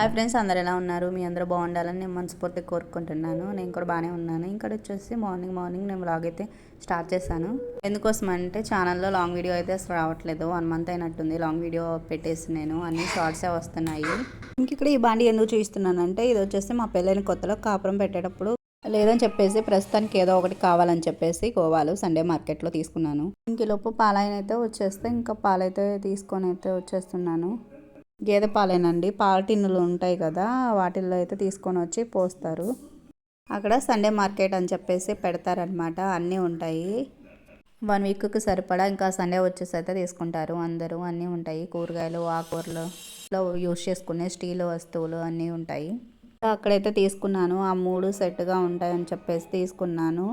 Hi friends అందరు ఎలా ఉన్నారు? మీ అందరూ బాగుండాలని నేను మనస్ఫూర్తి కోరుకుంటున్నాను. నేను కూడా బాగానే ఉన్నాను. ఇక్కడ వచ్చేసి మార్నింగ్ మార్నింగ్ నేను వ్లాగ్ అయితే స్టార్ట్ చేశాను. ఎందుకోసం అంటే ఛానల్లో లాంగ్ వీడియో అయితే అసలు రావట్లేదు. వన్ మంత్ అయినట్టుంది లాంగ్ వీడియో పెట్టేసి నేను. అన్ని షార్ట్సే వస్తున్నాయి. ఇంక ఇక్కడ ఈ బాండి ఎందుకు చూపిస్తున్నానంటే ఇది వచ్చేసి మా పెళ్ళైన కొత్తలో కాపురం పెట్టేటప్పుడు లేదని చెప్పేసి ప్రస్తుతానికి ఏదో ఒకటి కావాలని చెప్పేసి గోవాలు సండే మార్కెట్లో తీసుకున్నాను. ఇంకలోపు పాలైన అయితే వచ్చేస్తే ఇంకా పాలైతే తీసుకొని అయితే వచ్చేస్తున్నాను. గేదె పాలేనండి. పాల టిన్నులు ఉంటాయి కదా వాటిల్లో అయితే తీసుకొని వచ్చి పోస్తారు. అక్కడ సండే మార్కెట్ అని చెప్పేసి పెడతారనమాట అన్నీ ఉంటాయి. వన్ వీక్కి సరిపడా ఇంకా సండే వచ్చేసి అయితే తీసుకుంటారు అందరూ. అన్నీ ఉంటాయి. కూరగాయలు ఆకుకూరలు యూస్ చేసుకునే స్టీల్ వస్తువులు అన్నీ ఉంటాయి. అక్కడైతే తీసుకున్నాను. ఆ మూడు సెట్గా ఉంటాయని చెప్పేసి తీసుకున్నాను.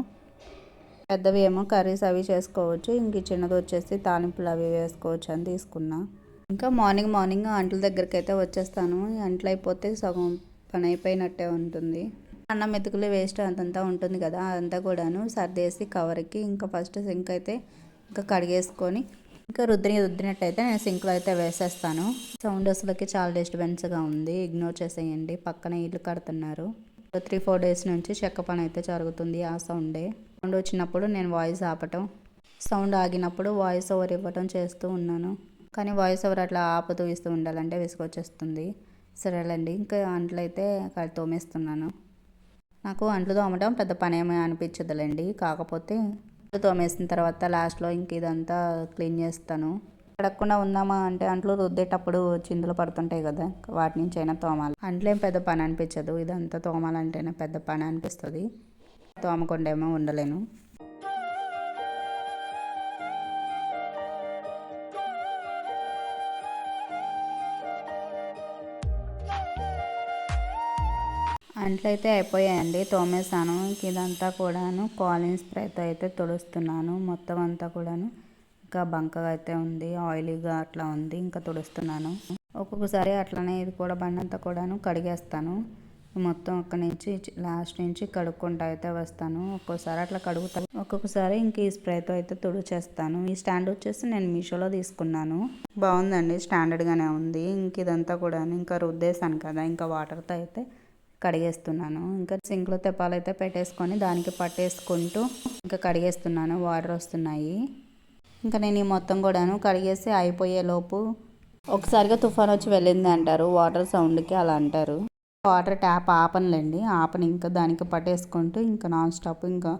పెద్దవి ఏమో కర్రీస్ అవి చేసుకోవచ్చు. ఇంక చిన్నది వచ్చేసి తాలింపులు అవి వేసుకోవచ్చు అని తీసుకున్నా. ఇంకా మార్నింగ్ మార్నింగ్ అంట్ల దగ్గరికి అయితే వచ్చేస్తాను అంట్లు అయిపోతే సగం పని అయిపోయినట్టే ఉంటుంది. అన్నం మెతుకులు వేస్ట్ అంతంతా ఉంటుంది కదా అదంతా కూడాను సర్దేసి కవర్కి ఇంకా ఫస్ట్ సింక్ అయితే ఇంకా కడిగేసుకొని ఇంకా రుద్దిని రుద్దినట్టయితే నేను సింక్లో అయితే వేసేస్తాను. సౌండ్ అసలుకి చాలా డిస్టర్బెన్స్గా ఉంది. ఇగ్నోర్ చేసేయండి. పక్కన ఇల్లు కడుతున్నారు. త్రీ ఫోర్ డేస్ నుంచి చెక్క పని అయితే జరుగుతుంది ఆ సౌండే. సౌండ్ వచ్చినప్పుడు నేను వాయిస్ ఆపటం సౌండ్ ఆగినప్పుడు వాయిస్ ఓవర్ ఇవ్వటం చేస్తూ ఉన్నాను. కానీ వాయిస్ ఓవర్ అట్లా ఆపుతూ ఇస్తూ ఉండాలంటే విసుగొచ్చేస్తుంది సరేలేండి ఇంకా అంట్లు అయితే తోమేస్తున్నాను. నాకు అంట్లు తోమటం పెద్ద పని ఏమీ అనిపించదులేండి. కాకపోతే అంట్లు తోమేసిన తర్వాత లాస్ట్లో ఇంక ఇదంతా క్లీన్ చేస్తాను. కడగకుండా ఉందామా అంటే అంట్లు రుద్దేటప్పుడు చిందులు పడుతుంటాయి కదా వాటి నుంచి అయినా తోమాలి. అంట్లేం పెద్ద పని అనిపించదు ఇదంతా తోమాలంటేనే పెద్ద పని అనిపిస్తుంది. తోమకుండా ఏమో ఉండలేను. అంట్లు అయితే అయిపోయాయండి. తోమేసాను ఇదంతా కూడాను కాలిన్ స్ప్రేతో అయితే తుడుస్తున్నాను. మొత్తం అంతా కూడాను ఇంకా బంకగా అయితే ఉంది. ఆయిలీగా అట్లా ఉంది. ఇంకా తుడుస్తున్నాను. ఒక్కొక్కసారి అట్లనే ఇది కూడా బండి అంతా కూడాను కడిగేస్తాను. మొత్తం అక్కడి నుంచి లాస్ట్ నుంచి కడుక్కుంటూ అయితే వస్తాను. ఒక్కోసారి అట్లా కడుగుతాను ఒక్కొక్కసారి ఇంక ఈ స్ప్రేతో అయితే తుడిచేస్తాను. ఈ స్టాండ్ వచ్చేసి నేను మీషోలో తీసుకున్నాను. బాగుందండి. స్టాండర్డ్గానే ఉంది. ఇంక ఇదంతా కూడా ఇంకా రుద్దేశాను కదా. ఇంకా వాటర్తో అయితే కడిగేస్తున్నాను. ఇంకా సింక్లో తెప్పాలైతే పెట్టేసుకొని దానికి పట్టేసుకుంటూ ఇంకా కడిగేస్తున్నాను. వాటర్ వస్తున్నాయి. ఇంకా నేను ఈ మొత్తం కూడాను కడిగేసి అయిపోయేలోపు ఒకసారిగా తుఫాన్ వచ్చి వెళ్ళింది అంటారు. వాటర్ సౌండ్కి అలా అంటారు. వాటర్ ట్యాప్ ఆపనులేండి. ఆపని ఇంకా దానికి పట్టేసుకుంటూ ఇంకా నాన్ స్టాప్ ఇంకా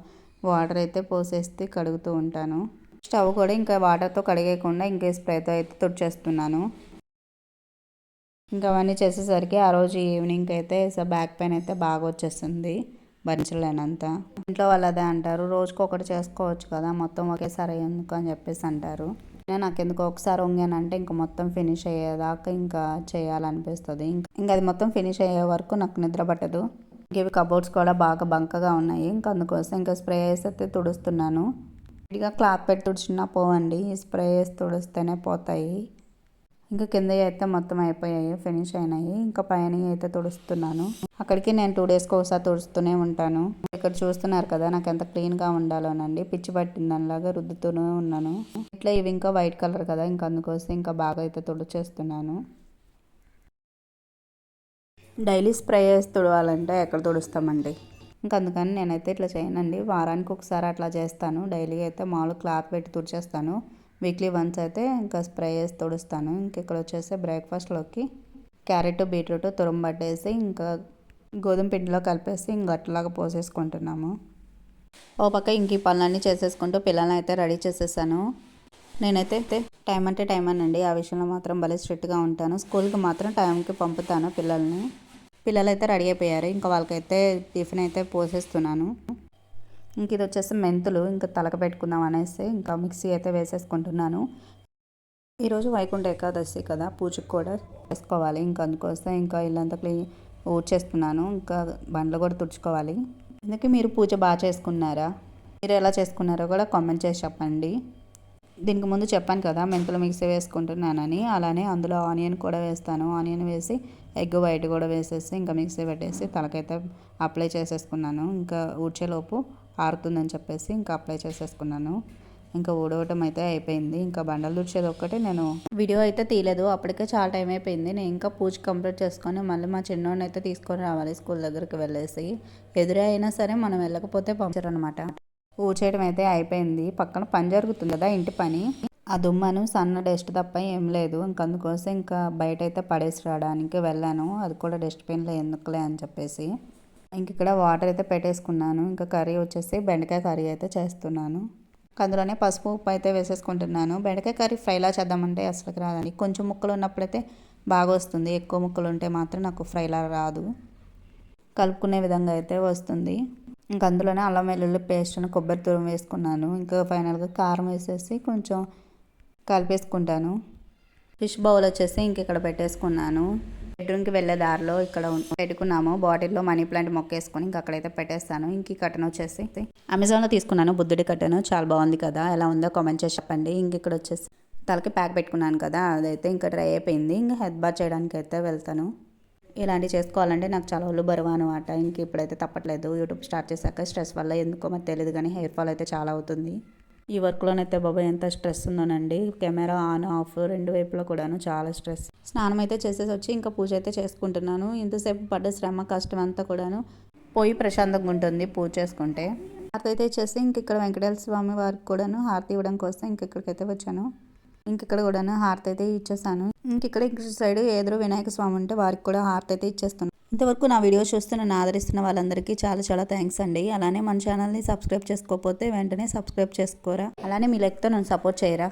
వాటర్ అయితే పోసేస్తే కడుగుతూ ఉంటాను. స్టవ్ కూడా ఇంకా వాటర్తో కడిగేయకుండా ఇంకా స్ప్రేతో అయితే తుడిచేస్తున్నాను. ఇంకా అవన్నీ చేసేసరికి ఆ రోజు ఈవినింగ్ అయితే బ్యాక్ పెయిన్ అయితే బాగా వచ్చేస్తుంది భరించలేనంత. ఇంట్లో వాళ్ళు అదే అంటారు రోజుకి ఒకటి చేసుకోవచ్చు కదా మొత్తం ఒకేసారి ఎందుకు అని చెప్పేసి అంటారు. నేను నాకు ఎందుకు ఒకసారి వంగానంటే ఇంకా మొత్తం ఫినిష్ అయ్యేదాకా ఇంకా చేయాలనిపిస్తుంది. ఇంకా ఇంకా అది మొత్తం ఫినిష్ అయ్యే వరకు నాకు నిద్ర పట్టదు. ఇవి కబోర్డ్స్ కూడా బాగా బంకగా ఉన్నాయి ఇంకా అందుకోసం ఇంకా స్ప్రే వేసి అయితే తుడుస్తున్నాను. ఇక క్లాత్ పెట్టి తుడిచినా పోవండి స్ప్రే వేసి తుడిస్తేనే పోతాయి. ఇంకా కింద అయితే మొత్తం అయిపోయాయి ఫినిష్ అయినాయి. ఇంకా పైన అయితే తుడుస్తున్నాను. అక్కడికి నేను టూ డేస్కి ఒకసారి తుడుస్తూనే ఉంటాను. ఇక్కడ చూస్తున్నారు కదా నాకు ఎంత క్లీన్గా ఉండాలోనండి పిచ్చి పట్టింది దానిలాగా రుద్దుతూనే ఉన్నాను. ఇట్లా ఇవి ఇంకా వైట్ కలర్ కదా ఇంకా అందుకోసం ఇంకా బాగా అయితే తుడిచేస్తున్నాను. డైలీ స్ప్రే చేసి తుడవాలంటే ఎక్కడ తుడుస్తామండి? ఇంకా అందుకని నేనైతే ఇట్లా చేయనండి. వారానికి ఒకసారి అట్లా చేస్తాను. డైలీ అయితే మామూలు క్లాత్ పెట్టి తుడిచేస్తాను. వీక్లీ వన్స్ అయితే ఇంకా స్ప్రే చేసి తుడుస్తాను. ఇంక ఇక్కడ వచ్చేసి బ్రేక్ఫాస్ట్లోకి క్యారెట్ బీట్రూట్ తురుము పట్టేసి ఇంకా గోధుమ పిండిలో కలిపేసి ఇంక అట్లాగా పోసేసుకుంటున్నాము. ఓ పక్క ఇంక ఈ పనులన్నీ చేసేసుకుంటూ పిల్లల్ని అయితే రెడీ చేసేసాను. నేనైతే అయితే టైం అంటే టైం అనండి. ఆ విషయంలో మాత్రం భలే స్ట్రిక్ట్గా ఉంటాను. స్కూల్కి మాత్రం టైంకి పంపుతాను పిల్లల్ని. పిల్లలు అయితే రెడీ అయిపోయారు. ఇంకా వాళ్ళకైతే టిఫిన్ అయితే పోసేస్తున్నాను. ఇంక ఇది వచ్చేసి మెంతులు ఇంకా తలక పెట్టుకుందాం అనేసి ఇంకా మిక్సీ అయితే వేసేసుకుంటున్నాను. ఈరోజు వైకుంఠ ఏకాదశి కదా పూజకు కూడా వేసుకోవాలి. ఇంకా అందుకోసం ఇంకా ఇల్లంతా క్లీన్ ఊడ్చేస్తున్నాను. ఇంకా బండ్లు కూడా తుడుచుకోవాలి. అందుకే మీరు పూజ బాగా చేసుకున్నారా? మీరు ఎలా చేసుకున్నారో కూడా కామెంట్ చేసి చెప్పండి. దీనికి ముందు చెప్పాను కదా మెంతులు మిక్సీ వేసుకుంటున్నానని. అలానే అందులో ఆనియన్ కూడా వేస్తాను. ఆనియన్ వేసి ఎగ్ వైట్ కూడా వేసేసి ఇంకా మిక్సీ పెట్టేసి తలకైతే అప్లై చేసేసుకున్నాను. ఇంకా ఊడ్చేలోపు ఆరుతుందని చెప్పేసి ఇంకా అప్లై చేసేసుకున్నాను. ఇంకా ఊడవటం అయితే అయిపోయింది. ఇంకా బండలు తుడిచేది ఒక్కటే నేను. వీడియో అయితే తీయలేదు. అప్పటికే చాలా టైం అయిపోయింది. నేను ఇంకా పూజ కంప్లీట్ చేసుకొని మళ్ళీ మా చిన్నోడిని అయితే తీసుకొని రావాలి స్కూల్ దగ్గరికి వెళ్ళేసి. ఎదురే అయినా సరే మనం వెళ్ళకపోతే పంపించారనమాట ఊడ్చేయడం అయితే అయిపోయింది. పక్కన పని జరుగుతుంది కదా ఇంటి పని. ఆ దుమ్మను సన్న డస్ట్ తప్ప ఏం లేదు. ఇంక అందుకోసం ఇంకా బయట అయితే పడేసి రావడానికి వెళ్ళాను. అది కూడా డస్ట్బిన్లో ఎందుకులే అని చెప్పేసి. ఇంక ఇక్కడ వాటర్ అయితే పెట్టేసుకున్నాను. ఇంకా కర్రీ వచ్చేసి బెండకాయ కర్రీ అయితే చేస్తున్నాను. అందులోనే పసుపు ఉప్పు అయితే వేసేసుకుంటున్నాను. బెండకాయ కర్రీ ఫ్రైలా చేద్దామంటే అసలుకి రాదండి. కొంచెం ముక్కలు ఉన్నప్పుడైతే బాగా వస్తుంది. ఎక్కువ ముక్కలు ఉంటే మాత్రం నాకు ఫ్రైలా రాదు. కలుపుకునే విధంగా అయితే వస్తుంది. ఇంకా అందులోనే అల్లం వెల్లుల్లి పేస్ట్ కొబ్బరి తురుము వేసుకున్నాను. ఇంకా ఫైనల్గా కారం వేసేసి కొంచెం కలిపేసుకుంటాను. ఫిష్ బౌల్ వచ్చేసి ఇంక ఇక్కడ పెట్టేసుకున్నాను. బెడ్రూమ్కి వెళ్ళే దారిలో ఇక్కడ పెట్టుకున్నాము. బాటిల్లో మనీ ప్లాంట్ మొక్కేసుకొని ఇంక అక్కడైతే పెట్టేస్తాను. ఇంక ఈ కట్టను వచ్చేసి అమెజాన్లో తీసుకున్నాను. బుద్ధుడి కట్టను చాలా బాగుంది కదా. ఎలా ఉందో కామెంట్ చేసి చెప్పండి. ఇంక ఇక్కడ వచ్చేసి తలకి ప్యాక్ పెట్టుకున్నాను కదా. అదైతే ఇంకా డ్రై అయిపోయింది. ఇంకా హెడ్ బార్ చేయడానికి అయితే వెళ్తాను. ఇలాంటివి చేసుకోవాలంటే నాకు చాలా ఒళ్ళు బరువు అనమాట ఇంక ఇప్పుడైతే తప్పట్లేదు. యూట్యూబ్ స్టార్ట్ చేశాక స్ట్రెస్ వల్ల ఎందుకో మరి తెలియదు కానీ హెయిర్ ఫాల్ అయితే చాలా అవుతుంది. ఈ వర్క్లోనైతే బాబా ఎంత స్ట్రెస్ ఉందోనండి. కెమెరా ఆన్ ఆఫ్ రెండు వైపులో కూడాను చాలా స్ట్రెస్. స్నానం అయితే చేసేసి వచ్చి ఇంకా పూజ అయితే చేసుకుంటున్నాను. ఇంతసేపు పడ్డ శ్రమ కష్టం అంతా కూడాను పోయి ప్రశాంతంగా ఉంటుంది పూజ చేసుకుంటే. హారతి అయితే చేసి ఇంక ఇక్కడ వెంకటేశ్వర స్వామి వారికి కూడాను హారతి ఇవ్వడం కోసం ఇంక ఇక్కడికైతే వచ్చాను. ఇంక ఇక్కడ కూడాను హారతి అయితే ఇచ్చేసాను. ఇంక ఇక్కడ ఇంక సైడ్ ఎదురు వినాయక స్వామి ఉంటే వారికి కూడా హారతి అయితే ఇచ్చేస్తున్నాను ఇంతవరకు నా వీడియో చూస్తున్న నన్ను ఆదరిస్తున్న వాళ్ళందరికీ చాలా చాలా థ్యాంక్స్ అండి. అలానే మన ఛానల్ని సబ్స్క్రైబ్ చేసుకోకపోతే వెంటనే సబ్స్క్రైబ్ చేసుకోరా. అలానే మీ లెక్తో నన్ను సపోర్ట్ చేయరా.